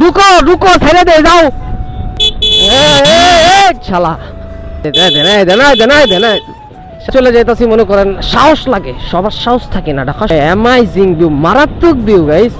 রুকো রুকো ছেড়ে দে, যাও। শালা। চলে যাইতাছি, মনে করেন, সাহস লাগে। সবার সাহস থাকে না, ঢাকা অ্যামাইজিং ভিউ মারাত্মক ভিউ গাইস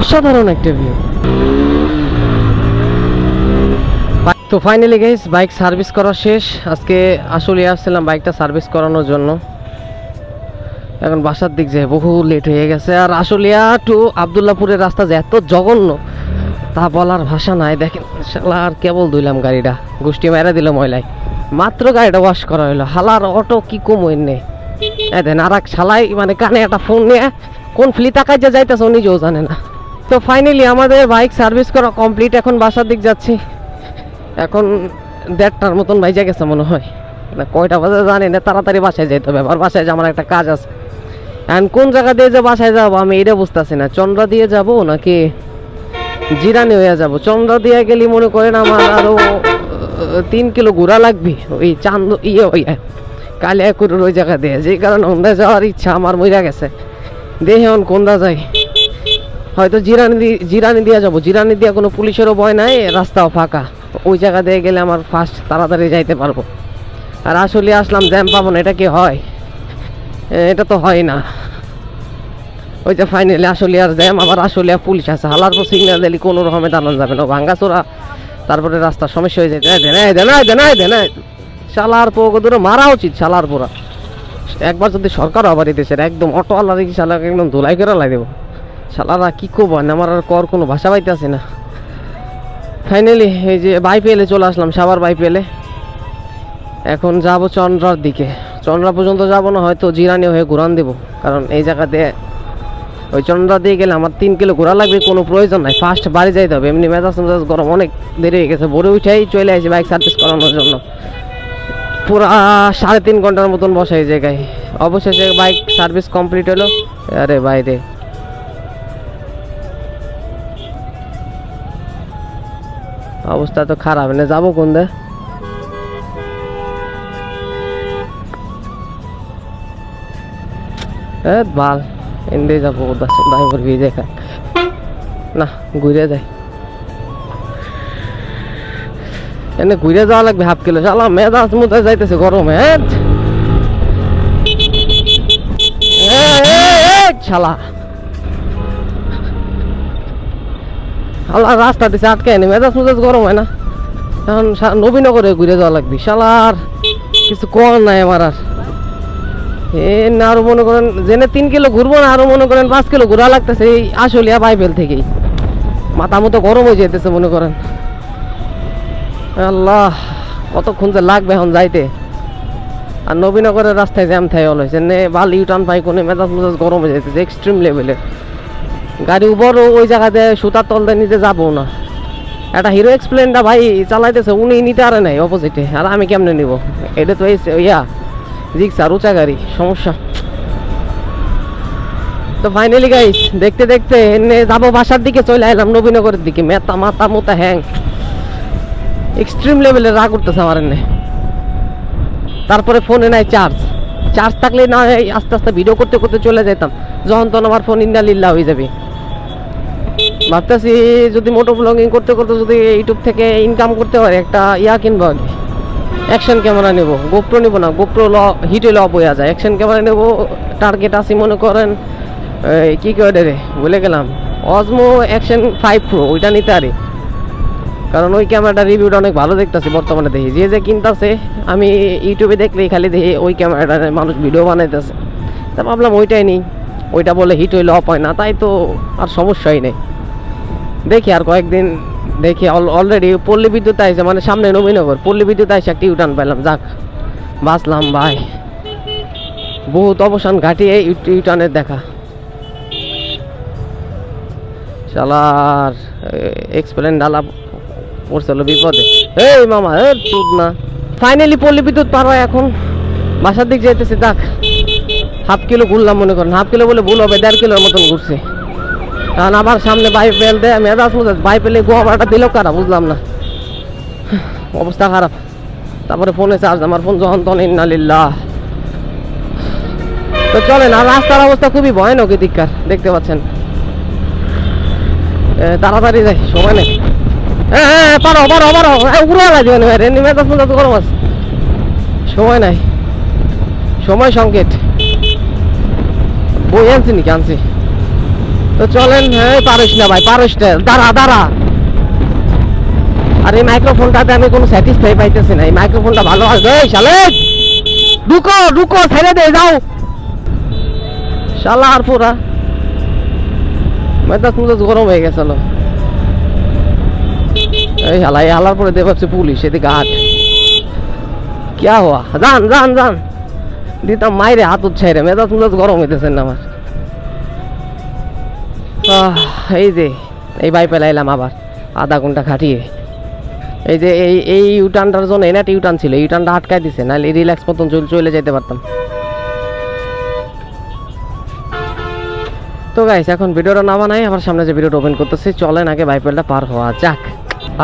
অসাধারণ একটা ভিউ তো ফাইনালি গাইস বাইক সার্ভিস করা শেষ। আজকে আসলে আসছিলাম বাইকটা সার্ভিস করানোর জন্য। এখন বাসার দিক যায় বহু লেট হয়ে গেছে। আর আশুলিয়া টু আবদুল্লাপুরের রাস্তা যে এত জঘন্য তা বলার ভাষা নাই, দেখেন শালা আর কেবল ধুইলাম গাড়িটা। গোষ্ঠী মেরা দিল ময়লায় মাত্র গাড়িটা ওয়াশ করা হইল। হালার অটো কি কম হইনে এই দেন আর এক শালাই মানে কানে একটা ফোন নিয়ে, কোন ফ্লি তাকাই যে যাইতেছে ও নিজেও জানে না। তো ফাইনালি আমাদের বাইক সার্ভিস করা কমপ্লিট এখন বাসার দিক যাচ্ছি। এখন দেড়টার মতন বাইজা গেছে মনে হয়। কয়টা বাজে জানি না, তাড়াতাড়ি বাসায় যেতে হবে। আবার বাসায় যে আমার একটা কাজ আছে। এখন কোন জায়গা দিয়ে যে বাসায় যাব আমি এটা বুঝতেছি না। চন্দ্রা দিয়ে যাব নাকি জিরানি হয়ে যাব। চন্দ্রা দিয়ে গেলে মনে করেন আমার আরও তিন কিলো ঘোরা লাগবে। ওই চান্দ ইয়ে ওই কালিয়াকুরের ওই জায়গা দিয়ে। যে কারণে ওন্দা যাওয়ার ইচ্ছা আমার মইরা গেছে। দেখি এখন কোনটা যাই হয়তো জিরানি দি- জিরানি দিয়ে যাব। জিরানি দিয়ে কোনো পুলিশেরও ভয় নাই, রাস্তাও ফাঁকা। ওই জায়গা দিয়ে গেলে আমার ফার্স্ট তাড়াতাড়ি যাইতে পারব। আর আসলে আসলাম, জ্যাম পাবো না, এটা কি হয়? এটা তো হয় না। ওই যে ফাইনালি আর জ্যাম, আবার আসলে পুলিশ আছে। হালার পর সিগন্যাল দিলে, কোনো রকমে দাঁড়ানো যাবে না। ভাঙ্গাচোরা তারপরে রাস্তার সমস্যা হয়ে যেতে দেনাই দেনাই দেনাই দেনাই শালার পোক দূরে, মারা উচিত শালার পোড়া একবার যদি সরকার আবার দেশের একদম অটো আল্লাহ দেখি শালাকে একদম ধুলাই করে লাই দেবো। শালারা কি করব আমার আর কর কোনো ভাষা পাইতে আছে না। ফাইনালি এই যে বাই পেলে চলে আসলাম সাবার বাই পেলে এখন যাব চন্দ্রার দিকে। চন্দ্রা পর্যন্ত যাব না, হয়তো জিরানি হয়ে ঘুরান দেবো। কারণ এই জায়গাতে ওই চন্দ্রা দিয়ে গেলে আমার তিন কিলো ঘোরা লাগবে, কোনো প্রয়োজন নাই। ফার্স্ট বাড়ি যাইতে হবে, এমনি মেজাজ মেজাজ গরম, অনেক দেরি হয়ে গেছে। ভোরে উঠেই চলে আসি বাইক সার্ভিস করানোর জন্য। পুরা সাড়ে তিন ঘণ্টার মতন বসা এই জায়গায়। অবশেষে বাইক সার্ভিস কমপ্লিট হলো। আরে বাইরে অবস্থা তো খারাপ না যাব কোন দে? এ এন্ডে যাব ড্রাইভার বিয়ে দেখা না, ঘুরে যাই। এনে ঘুরে যাওয়া লাগবে হাফ কিলো। শালা মেজাজ মুদে যাইতেছে গরমে হ্যাঁ? দিছে, আটকে নি মেজাজ মেজাজ গরম হয় না। এখন নবীনগরে ঘুরে যাওয়া লাগবে। শালার, কিছু কর নাই আমার আর। এ আরও মনে করেন জেনে তিন কিলো ঘুরবো না, আরও মনে করেন পাঁচ কিলো ঘোরা লাগতেছে এই আসলিয়া বাইবেল থেকেই। মাথা মতো গরম হয়ে যেতেছে মনে করেন। আল্লাহ, কতক্ষণ যে লাগবে এখন যাইতে। আর নবীনগরের রাস্তায় জ্যাম থাই হল হয়েছে। নে, বাল ইউটার্ন পাই কোনো, মেজাজ মেজাজ গরম হয়ে যেতেছে এক্সট্রিম লেভেলের গাড়ি উপরও ওই জায়গাতে সুতার তল দিয়ে নিতে যাব না। একটা হিরো এক্সপ্লেনটা ভাই চালাইতেছে, উনি নিতে আরে নাই অপোজিটে আর আমি কেমনে নিব? এটা তো ইয়া। রিক্সা উঁচা গাড়ি, সমস্যা। তো ফাইনালি গাইস দেখতে দেখতে এনে যাব বাসার দিকে, চলে এলাম নবীনগরের দিকে। মেতা মাথা মোতা হ্যাং। এক্সট্রিম লেভেলের রাগ করতেছে আমার এনে। তারপরে ফোনে নাই চার্জ চার্জ থাকলে না আস্তে আস্তে ভিডিও করতে করতে চলে যেতাম যখন তখন আমার ফোন ইন্দা লিল্লা হয়ে যাবে। ভাবতেছি যদি মোটো ব্লগিং করতে করতে যদি ইউটিউব থেকে ইনকাম করতে পারি, একটা ইয়া কিনবো অ্যাকশন ক্যামেরা নেব। গোপ্রো নেব না গোপ্রো ল হিট অপ হয়ে যায়। অ্যাকশন ক্যামেরা নেব টার্গেট আছে মনে করেন কি কয় রে বলে গেলাম। অজমো অ্যাকশন ফাইভ প্রো ওইটা নিতে আরে। কারণ ওই ক্যামেরাটা রিভিউটা অনেক ভালো দেখতেছি বর্তমানে দেখি। যে যে কিনতেছে, আমি ইউটিউবে দেখলেই খালি দেখি ওই ক্যামেরাটা মানুষ ভিডিও বানাইতেছে। তা ভাবলাম ওইটাই নিই। ওইটা বলে হিট হইলে অফ হয় না, তাই তো আর সমস্যাই নেই। দেখি আর কয়েকদিন দেখি অলরেডি পল্লী বিদ্যুৎ আইসে মানে সামনে নবীনগর। পল্লী বিদ্যুৎ আইসে একটা ইউটার্ন পেলাম, যাক। বাঁচলাম, ভাই। বহুত অবসান ঘাটিয়ে ইউ- ইউটার্নের দেখা। চালার এক্সপ্লেন ডালা পড়ছিল বিপদে। এই মামা, এ, চুপ না। ফাইনালি পল্লী বিদ্যুৎ পার এখন। বাসার দিক যাইতেছে দেখ হাফ কিলো ঘুরলাম মনে করেন। হাফ কিলো বলে ভুল হবে, দেড় কিলোর মতন ঘুরছে। কারণ আবার সামনে বাই পেল দেয় মেজাজ মুজাজ বাই পেলে গোয়া দিলেও কারা, বুঝলাম না। অবস্থা খারাপ। তারপরে ফোনে চার্জ আমার ফোন যখন তখন ইন্নালিল্লাহ তো চলেন, আর রাস্তার অবস্থা খুবই ভয়ানক এদিককার, দেখতে পাচ্ছেন। তাড়াতাড়ি যাই, সময় নেই। হ্যাঁ হ্যাঁ পারো পারো পারো। উড়ে লাগবে না রেন্ডি মেজাজ মেজাজ গরম আছে। সময় নাই। সময় সংকেত। বই আনছি নাকি? আনছি। তো চলেন হ্যাঁ পারিস না ভাই, পারিস না। দাঁড়া দাঁড়া। আর মাইক্রোফোনটাতে আমি কোনো স্যাটিসফাই পাইতেছি না। এই মাইক্রোফোনটা ভালো আসবে শালে ঢুকো ঢুকো, ছেড়ে দে, যাও। শালা আর পুরা। মেজাজ মুজাজ গরম হয়ে গেছিল এই হালা এই হালার পরে দেখা হচ্ছে পুলিশ, এদিকে হাট। ক্যা হওয়া যান যান যান। দিতাম মাইরে হাত উচ্ছাইরে মেদা মুজাজ গরম হইতেছেন না আমার। এই যে, এই বাই পেলাইলাম আবার, আধা ঘণ্টা খাটিয়ে। এই যে, এই এই ইউটার্নটার জন্য এনাট ইউটার্ন ছিল ইউটার্নটা আটকাই দিছে, নাহলে রিল্যাক্স মতন চলে চলে যেতে পারতাম। তো গাইস এখন ভিডিওটা না বানাই আমার সামনে যে ভিডিওটা ওপেন করতেছি, চলেন আগে বাইপেলটা পার হওয়া যাক।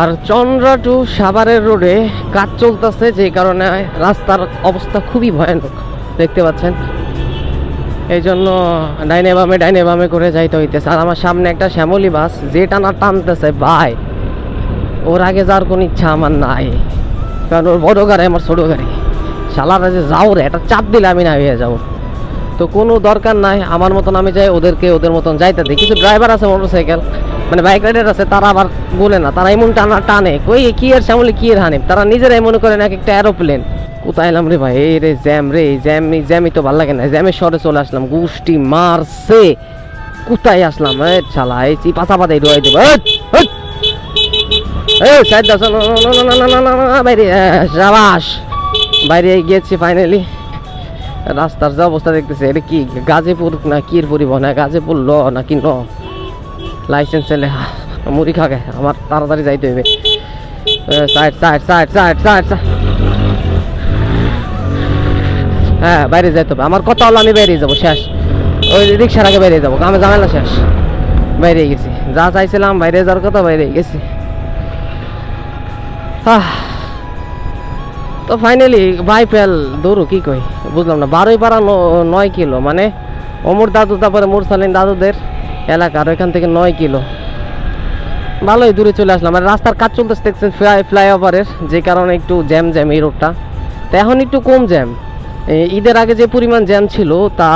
আর চন্দ্রা টু সাভারের রোডে কাজ চলতেছে, যে কারণে রাস্তার অবস্থা খুবই ভয়ানক, দেখতে পাচ্ছেন? এই জন্য ডাইনে বামে ডাইনে বামে করে যাইতে হইতেছে। আর আমার সামনে একটা শ্যামলি বাস, যে টানা টানতেছে, ভাই, ওর আগে যাওয়ার কোনো ইচ্ছা আমার নাই। কারণ ওর বড় গাড়ি, আমার ছোট গাড়ি। শালারা যে যাও রে একটা চাপ দিলে আমি না হয়ে যাব। তো কোনো দরকার নাই, আমার মতন আমি যাই, ওদেরকে ওদের মতন যাইতে দিই। কিছু ড্রাইভার আছে মোটরসাইকেল মানে বাইক রাইডার আছে, তারা আবার বলে না, তারা এমন টানা টানে, কই, কি এর সামলে কি এর হানিফ? তারা নিজেরাই মনে করেন এক একটা এরোপ্লেন কোথায় এলাম রে ভাই? এই রে জ্যাম রে জ্যাম জ্যামই তো ভালো লাগে না। জ্যামের শহরে চলে আসলাম। গুষ্টি মারছে। কোথায় আসলাম? এ ছালা এই চি পাতা পাতাই ডুয়াই দেবো। সাইড দাও বাইরে সাবাস। বাইরে গিয়েছি ফাইনালি রাস্তার যে অবস্থা দেখতেছে, এটা কি, গাজীপুর না কির পরিবহন? গাজীপুর ল, না কি ন লাইসেন্স এলে মুড়ি খাগে আমার তাড়াতাড়ি যাইতে হবে side side side side side. হ্যাঁ বাইরে যাইতে হবে। আমার কথা হলো আমি বেরিয়ে যাব, শেষ। ওই রিক্সার আগে বেরিয়ে যাব আমি ঝামেলা শেষ। বাইরে গেছি। যা চাইছিলাম, বাইরে যাওয়ার কথা, বাইরে গেছি। তো ফাইনালি বাই বাইপেল দৌড়ো কি কই? বুঝলাম না, বারোই পাড়া নয় কিলো মানে অমর দাদু, তারপরে মোর মুরসালিন দাদুদের এলাকার ওইখান থেকে নয় কিলো। ভালোই দূরে চলে আসলাম। আর রাস্তার কাজ চলতেছে, দেখছেন, ফ্লাই, ফ্লাইওভারের, যে কারণে একটু জ্যাম জ্যাম এই রোডটা। তো এখন একটু কম জ্যাম। ঈদের আগে যে পরিমাণ জ্যাম ছিল, তা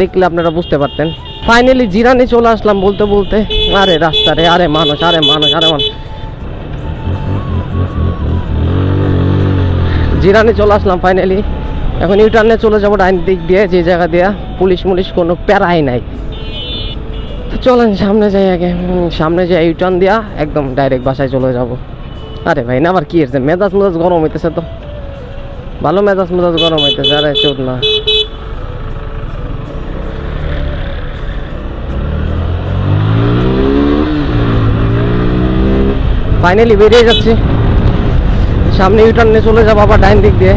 দেখলে আপনারা বুঝতে পারতেন। ফাইনালি জিরানি চলে আসলাম বলতে বলতে। আরে রাস্তারে আরে মানুষ আরে মানুষ আরে মানুষ। জিরানি চলে আসলাম ফাইনালি এখন ইউটার্নে চলে যাব ডাইন দিক দিয়ে, যে জায়গা দিয়ে পুলিশ মুলিশ কোনো প্যারাই নাই। তো চলেন সামনে যাই আগে। সামনে যাই ইউটার্ন দিয়া, একদম ডাইরেক্ট বাসায় চলে যাব। আরে ভাই, না, আবার কি হয়েছে মেজাজ মেজাজ গরম হইতেছে তো। ভালো মেজাজ মেজাজ গরম হইতেছে, আরে চোট না। ফাইনালি বেরিয়ে যাচ্ছি। সামনে ইউটার্নে চলে যাব আবার ডাইন দিক দিয়ে।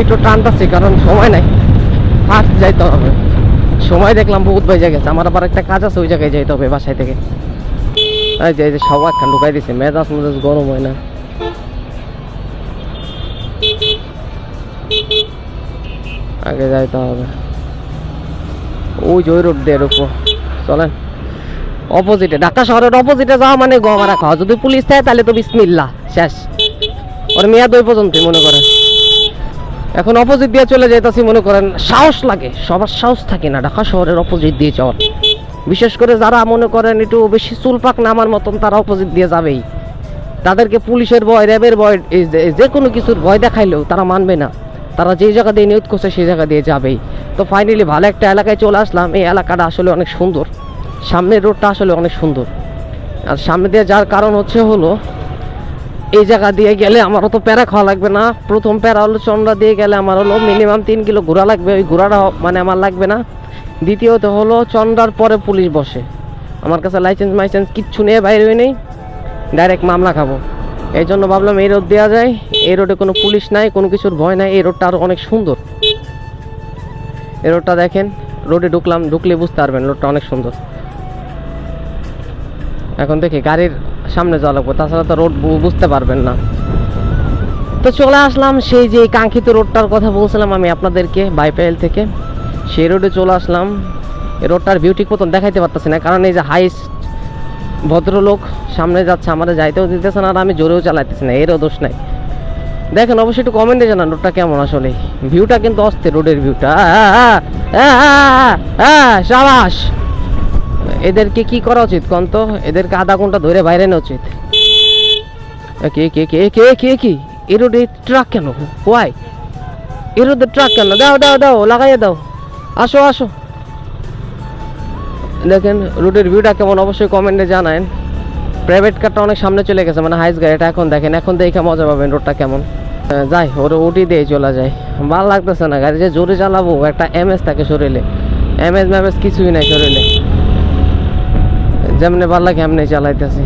একটু টানতাছি কারণ সময় নাই। ফার্স্ট যাইতে হবে। সময় দেখলাম বহুত বেজে গেছে। আমার আবার একটা কাজ আছে, ওই জায়গায় যাইতে হবে বাসায় থেকে। এই যে এই যে, সবাই ঢুকাই দিছে। মেজাজ মেজাজ গরম হয় না। আগে যাইতে হবে। ওই যে ওই রোড দিয়ে ঢুকবো চলেন। অপোজিটে ঢাকা শহরের অপোজিটে যাওয়া মানে গমা রাখা। যদি পুলিশ থাকে তাহলে তো বিসমিল্লা শেষ। ওর মেয়াদ ওই পর্যন্তই, মনে করেন। এখন অপোজিট দিয়ে চলে যাইতাছি, মনে করেন, সাহস লাগে। সবার সাহস থাকে না ঢাকা শহরের অপোজিট দিয়ে যাওয়ার। বিশেষ করে যারা মনে করেন একটু বেশি চুলপাক নামার মতন, তারা অপোজিট দিয়ে যাবেই। তাদেরকে পুলিশের ভয়, র্যাবের ভয় যে কোনো কিছুর ভয় দেখাইলেও তারা মানবে না। তারা যে জায়গা দিয়ে নিয়োগ করছে সেই জায়গা দিয়ে যাবেই। তো ফাইনালি ভালো একটা এলাকায় চলে আসলাম। এই এলাকাটা আসলে অনেক সুন্দর। সামনের রোডটা আসলে অনেক সুন্দর। আর সামনে দিয়ে যার কারণ হচ্ছে হলো, এই জায়গা দিয়ে গেলে আমারও তো প্যারা খাওয়া লাগবে না। প্রথম প্যারা হলো চন্দ্রা দিয়ে গেলে আমার হলো মিনিমাম তিন কিলো ঘোরা লাগবে। ওই ঘোরাটা মানে আমার লাগবে না। দ্বিতীয়ত হলো চন্দ্রার পরে পুলিশ বসে। আমার কাছে লাইসেন্স মাইসেন্স কিচ্ছু নিয়ে বাইরে নেই। ডাইরেক্ট মামলা খাব। এই জন্য ভাবলাম এই রোড দেওয়া যায়। এই রোডে কোনো পুলিশ নাই, কোনো কিছুর ভয় নাই। এই রোডটা আরও অনেক সুন্দর। এই রোডটা দেখেন, রোডে ঢুকলাম ঢুকলে বুঝতে পারবেন রোডটা অনেক সুন্দর। এখন দেখি গাড়ির সামনে যাওয়া লাগবে, তাছাড়া তো রোড বুঝতে পারবেন না। তো চলে আসলাম সেই যে কাঙ্ক্ষিত রোডটার কথা বলছিলাম আমি আপনাদেরকে, বাইপাইল থেকে। সেই রোডে চলে আসলাম। এই রোডটার ঠিক মতন দেখাইতে পারতেছি না, কারণ এই যে হাইস্ট ভদ্রলোক সামনে যাচ্ছে, আমাদের যাইতেও দিতেছে না আর আমি জোরেও চালাইতেছি না, এরও দোষ নাই। দেখেন, অবশ্যই একটু কমেন্টে জানান রোডটা কেমন আসলে? ভিউটা কিন্তু অস্থির রোডের ভিউটা সাবাস! এদেরকে কি করা উচিত কন তো? এদেরকে আধা ঘণ্টা ধরে বাইরে নেওয়া উচিত। কে কে কে কে কে কি? এ রোডে ট্রাক কেন? ওয়াই এ ট্রাক কেন? দাও দাও দাও, লাগাইয়ে দাও। আসো আসো। দেখেন রোডের ভিউটা কেমন, অবশ্যই কমেন্টে জানান প্রাইভেট কারটা অনেক সামনে চলে গেছে মানে হাইস গাড়িটা এখন দেখেন, এখন দেখে মজা পাবেন রোডটা কেমন। যাই ওর ওটি দিয়ে চলে যায়। ভালো লাগতেছে না, গাড়ি যে জোরে চালাবো, একটা এম এস থাকে শরীরে। এমএস ম্যামেস কিছুই নাই শরীরে। যেমনি ভালো লাগে, এমনি চালাইতেছি।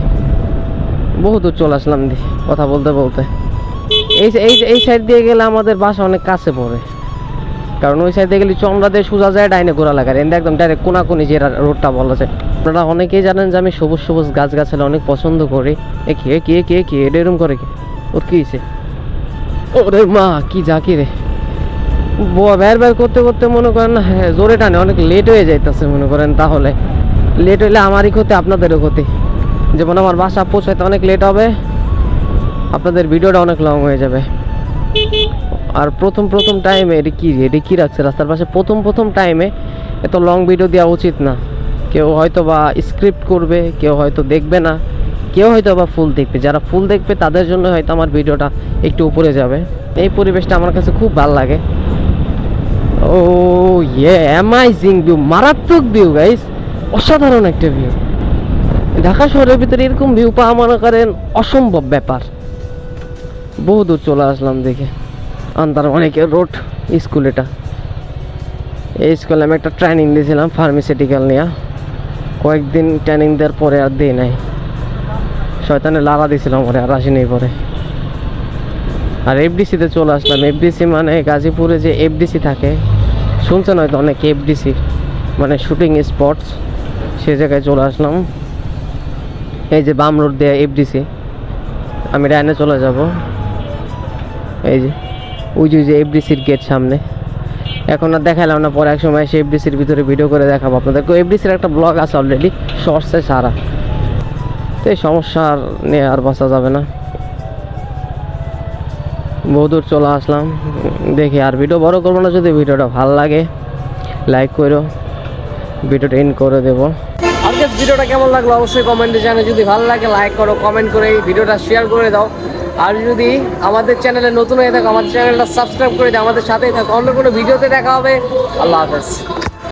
বহু দূর চলে আসলাম দি, কথা বলতে বলতে। এই এই সাইড দিয়ে গেলে আমাদের বাসা অনেক কাছে পড়ে। কারণ ওই সাইডে গেলে চন্দ্রা দিয়ে সোজা যায় ডাইনে ঘোরা লাগার। এন্ড একদম ডাইরেক্ট কোনা কোনাকুনি যে রোডটা বলা যায়। আপনারা অনেকেই জানেন যে আমি সবুজ সবুজ গাছ গাছালি অনেক পছন্দ করি। এ কে কে কে কে এটা এরম করে কি? ওর কি হয়েছে ওরে মা কি জাকি রে। বের বের করতে করতে মনে করেন হ্যাঁ, জোরে টানে অনেক লেট হয়ে যাইতেছে মনে করেন তাহলে। লেট হইলে আমারই ক্ষতি আপনাদেরও ক্ষতি। যেমন আমার বাসা পৌঁছাইতে অনেক লেট হবে। আপনাদের ভিডিওটা অনেক লং হয়ে যাবে। আর প্রথম প্রথম টাইমে এটা কি, এটি কি রাখছে? রাস্তার পাশে প্রথম প্রথম টাইমে এত লং ভিডিও দেওয়া উচিত না। কেউ হয়তো বা স্ক্রিপ্ট করবে, কেউ হয়তো দেখবে না। কেউ হয়তো বা ফুল দেখবে। যারা ফুল দেখবে, তাদের জন্য হয়তো আমার ভিডিওটা একটু উপরে যাবে। এই পরিবেশটা আমার কাছে খুব ভালো লাগে। ও ইয়ে অ্যামাইজিং ভিউ মারাত্মক ভিউ গাইস অসাধারণ একটা ভিউ ঢাকা শহরের ভিতরে এরকম ভিউ পাওয়া মনে করেন অসম্ভব ব্যাপার। বহু দূর চলে আসলাম দেখে। আন্দার অনেকের রোড স্কুল এটা। এই স্কুলে আমি একটা ট্রেনিং দিয়েছিলাম ফার্মাসিউটিক্যাল নিয়ে। কয়েকদিন ট্রেনিং দেওয়ার পরে আর দিই নাই। শয়তানে লাড়া দিয়েছিলাম পরে, আর আসিনি পরে। আর এফডিসিতে চলে আসলাম। এফডিসি মানে গাজীপুরে যে এফডিসি থাকে, শুনছেন হয়তো অনেক এফডিসি মানে শুটিং স্পটস সে জায়গায় চলে আসলাম। এই যে বাম রোড দেয়া এফডিসি আমি ডাইনে চলে যাব। এই যে। ওই যে এফডিসির গেট সামনে। এখন আর দেখালাম না, পরে এক সময় এসে এফডিসির ভিতরে ভিডিও করে দেখাবো আপনাদেরকে। এফডিসির একটা ব্লগ আছে অলরেডি শর্টসে সারা। তো এই সমস্যা আর নিয়ে আর বাঁচা যাবে না। বহুদূর চলে আসলাম, দেখি আর ভিডিও বড় করব না, যদি ভিডিওটা ভালো লাগে লাইক করো ভিডিওটা এন্ড করে দেবো। আজকের ভিডিওটা কেমন লাগল অবশ্যই কমেন্টে জানে যদি ভালো লাগে লাইক করো কমেন্ট করে এই ভিডিওটা শেয়ার করে দাও। আর যদি আমাদের চ্যানেলে নতুন হয়ে থাকো, আমাদের চ্যানেলটা সাবস্ক্রাইব করে দাও, আমাদের সাথেই থাকো। অন্য কোনো ভিডিওতে দেখা হবে। আল্লাহ হাফেজ।